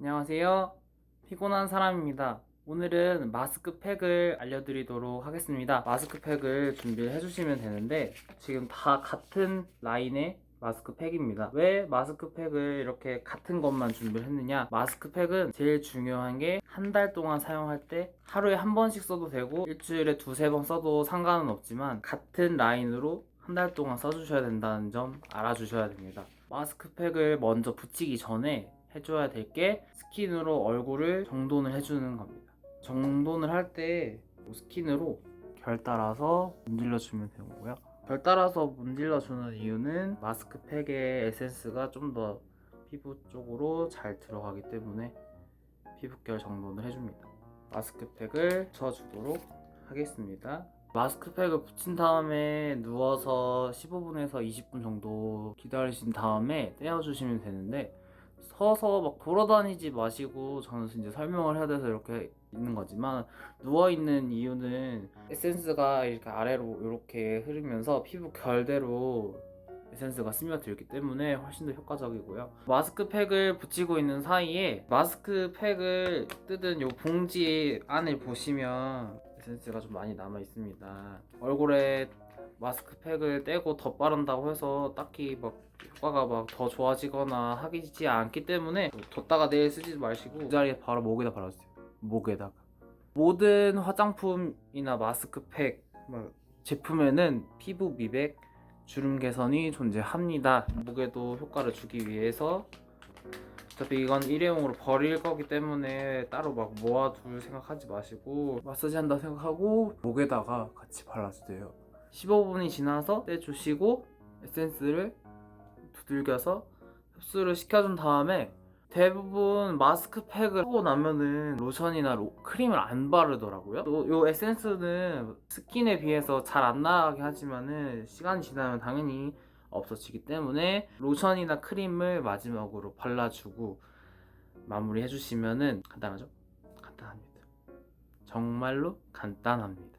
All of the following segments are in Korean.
안녕하세요. 피곤한 사람입니다. 오늘은 마스크팩을 알려드리도록 하겠습니다. 마스크팩을 준비를 해주시면 되는데 지금 다 같은 라인의 마스크팩입니다. 왜 마스크팩을 이렇게 같은 것만 준비를 했느냐? 마스크팩은 제일 중요한 게 한 달 동안 사용할 때 하루에 한 번씩 써도 되고 일주일에 두세 번 써도 상관은 없지만 같은 라인으로 한 달 동안 써주셔야 된다는 점 알아주셔야 됩니다. 마스크팩을 먼저 붙이기 전에 해줘야 될 게 스킨으로 얼굴을 정돈을 해주는 겁니다. 정돈을 할 때 스킨으로 결 따라서 문질러 주면 되고요. 결 따라서 문질러 주는 이유는 마스크팩의 에센스가 좀 더 피부 쪽으로 잘 들어가기 때문에 피부결 정돈을 해줍니다. 마스크팩을 붙여주도록 하겠습니다. 마스크팩을 붙인 다음에 누워서 15분에서 20분 정도 기다리신 다음에 떼어주시면 되는데 서서 막 돌아다니지 마시고 저는 이제 설명을 해야 돼서 이렇게 있는 거지만 누워 있는 이유는 에센스가 이렇게 아래로 이렇게 흐르면서 피부 결대로 에센스가 스며들기 때문에 훨씬 더 효과적이고요. 마스크팩을 붙이고 있는 사이에 마스크팩을 뜯은 요 봉지 안을 보시면 에센스가 좀 많이 남아 있습니다. 얼굴에 마스크팩을 떼고 덧바른다고 해서 딱히 막 효과가 막 더 좋아지거나 하지 않기 때문에 뒀다가 내일 쓰지 마시고 그 자리에 바로 목에다 발라주세요. 목에다가 모든 화장품이나 마스크팩 뭐 제품에는 피부 미백, 주름 개선이 존재합니다. 목에도 효과를 주기 위해서 어차피 이건 일회용으로 버릴 거기 때문에 따로 막 모아둘 생각하지 마시고 마사지 한다 생각하고 목에다가 같이 발라주세요. 15분이 지나서 떼주시고 에센스를 두들겨서 흡수를 시켜준 다음에 대부분 마스크팩을 하고 나면은 로션이나 로- 크림을 안 바르더라고요. 요, 요 에센스는 스킨에 비해서 잘 안 나가게 하지만은 시간이 지나면 당연히 없어지기 때문에 로션이나 크림을 마지막으로 발라주고 마무리 해주시면은 간단하죠? 간단합니다. 정말로 간단합니다.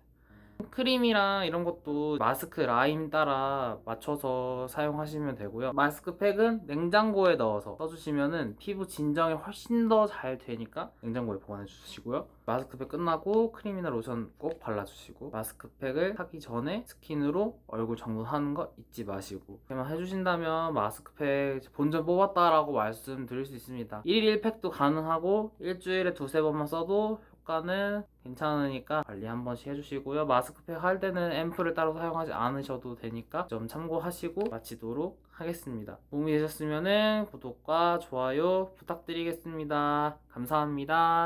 크림이랑 이런 것도 마스크 라인 따라 맞춰서 사용하시면 되고요. 마스크팩은 냉장고에 넣어서 써주시면은 피부 진정이 훨씬 더 잘 되니까 냉장고에 보관해 주시고요. 마스크팩 끝나고 크림이나 로션 꼭 발라주시고 마스크팩을 하기 전에 스킨으로 얼굴 정돈하는 거 잊지 마시고 이렇게만 해주신다면 마스크팩 본전 뽑았다라고 말씀드릴 수 있습니다. 1일 1팩도 가능하고 일주일에 두세 번만 써도 효과는 괜찮으니까 관리 한 번씩 해주시고요. 마스크팩 할 때는 앰플을 따로 사용하지 않으셔도 되니까 좀 참고하시고 마치도록 하겠습니다. 도움이 되셨으면 구독과 좋아요 부탁드리겠습니다. 감사합니다.